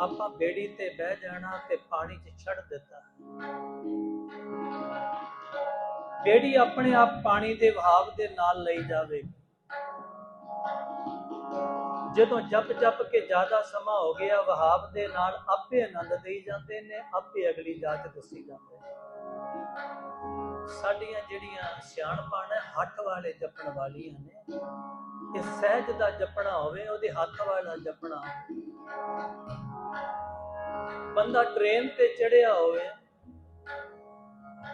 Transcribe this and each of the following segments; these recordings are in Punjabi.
ਆਪਾਂ ਬੇੜੀ ਤੇ ਬਹਿ ਜਾਣਾ ਤੇ ਪਾਣੀ 'ਚ ਛੱਡ ਦਿੱਤਾ। ਬੇੜੀ ਆਪਣੇ ਆਪ ਪਾਣੀ ਦੇ ਵਹਾਵ ਦੇ ਨਾਲ ਲਈ ਜਾਵੇ। ਜਦੋਂ ਜਪ ਜਪ ਕੇ ਜ਼ਿਆਦਾ ਸਮਾਂ ਹੋ ਗਿਆ ਵਹਾਵ ਦੇ ਨਾਲ ਆਪੇ ਆਨੰਦ ਦੇਈ ਜਾਂਦੇ ਨੇ, ਆਪੇ ਅਗਲੀ ਜਾਚ ਦੱਸੀ ਜਾਂਦੇ ਨੇ ਸਾਡੀਆਂ ਜਿਹੜੀਆਂ ਸਿਆਣਪਾਂ ਨੇ ਹੱਥ ਵਾਲੇ ਜਪਣ ਵਾਲੀਆਂ ਨੇ, ਇਹ ਸਹਿਜ ਦਾ ਜਪਣਾ ਹੋਵੇ, ਉਹਦੇ ਹੱਥ ਵਾਲਾ ਜਪਣਾ ਬੰਦਾ ਟ੍ਰੇਨ ਤੇ ਚੜਿਆ ਹੋਵੇ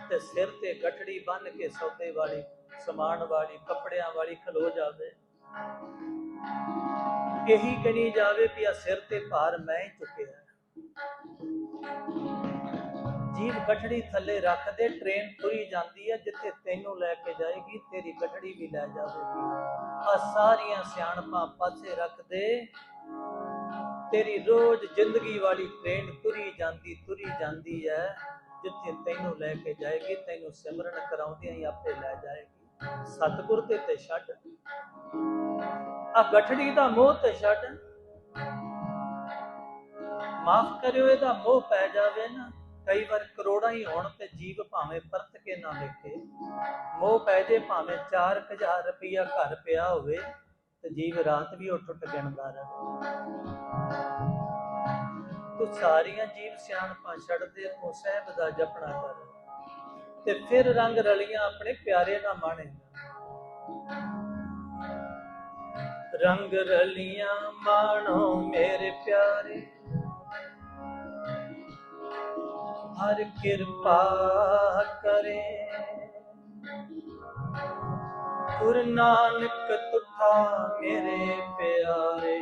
ਤੇ ਸਿਰ ਤੇ ਗਠੜੀ ਬੰਨ ਕੇ ਸੌਦੇ ਵਾਲੀ, ਸਮਾਨ ਵਾਲੀ, ਕੱਪੜਿਆਂ ਵਾਲੀ ਖਲੋ ਜਾਵੇ। ਇਹੀ ਕਹੀ ਜਾਵੇ ਵੀ ਆ ਸਿਰ ਤੇ ਭਾਰ ਮੈਂ ਹੀ ਚੁੱਕਿਆ। ਗਠੜੀ ਥੱਲੇ ਰੱਖ ਦੇ ਟ੍ਰੇਨ ਤੁਰੀ ਜਾਂਦੀ ਹੈ, ਜਿੱਥੇ ਤੈਨੂੰ ਲੈ ਕੇ ਜਾਏਗੀ, ਤੇਰੀ ਗਠੜੀ ਵੀ ਲੈ ਜਾਵੇਗੀ। ਆ ਸਾਰੀਆਂ ਸਿਆਣਪਾਂ ਪਾਸੇ ਰੱਖ ਦੇ। ਤੇਰੀ ਰੋਜ਼ ਜ਼ਿੰਦਗੀ ਵਾਲੀ ਟ੍ਰੇਨ ਤੁਰੀ ਜਾਂਦੀ ਤੁਰੀ ਜਾਂਦੀ ਹੈ, ਜਿੱਥੇ ਤੈਨੂੰ ਲੈ ਕੇ ਜਾਏਗੀ, ਤੈਨੂੰ ਸਿਮਰਨ ਕਰਾਉਂਦਿਆਂ ਹੀ ਆਪੇ ਲੈ ਜਾਏਗੀ। ਸਤਿਗੁਰ ਤੇ ਤੇ ਛੱਡ। ਆ ਗਠੜੀ ਦਾ ਮੋਹ ਤੇ ਛੱਡ। ਮਾਫ ਕਰਿਓ, ਇਹਦਾ ਮੋਹ ਪੈ ਜਾਵੇ ਨਾ। ਕਈ ਵਾਰ ਕਰੋੜਾਂ ਹੀ ਹੋਣ ਤੇ ਜੀਵ ਭਾਵੇਂ ਪਰਤ ਕੇ ਨਾ ਵੇਖੇ ਮੋਹ ਪੈ ਜੇ ਭਾਵੇਂ 4000 ਰੁਪਇਆ ਘਰ ਪਿਆ ਹੋਵੇ ਤੇ ਜੀਵ ਰਾਤ ਵੀ ਉੱਠ ਉੱਠ ਗਿਣਦਾ ਰਹੇ। ਤੂੰ ਸਾਰੀਆਂ ਜੀਵ ਸਿਆਣਪਾਂ ਛੱਡ ਦੇ, ਤੂੰ ਸਹਿਬ ਦਾ ਜਪਣਾ ਕਰ। ਤੇ ਫਿਰ ਰੰਗ ਰਲੀਆਂ ਆਪਣੇ ਪਿਆਰੇ ਨਾਲ ਮਾਣੇ। ਰੰਗ ਰਲੀਆਂ ਮਾਣੋ ਮੇਰੇ ਪਿਆਰੇ। ਹਰ ਕਿਰਪਾ ਕਰੇ। ਗੁਰੂ ਨਾਨਕ ਤੁਠਾ ਮੇਰੇ ਪਿਆਰੇ।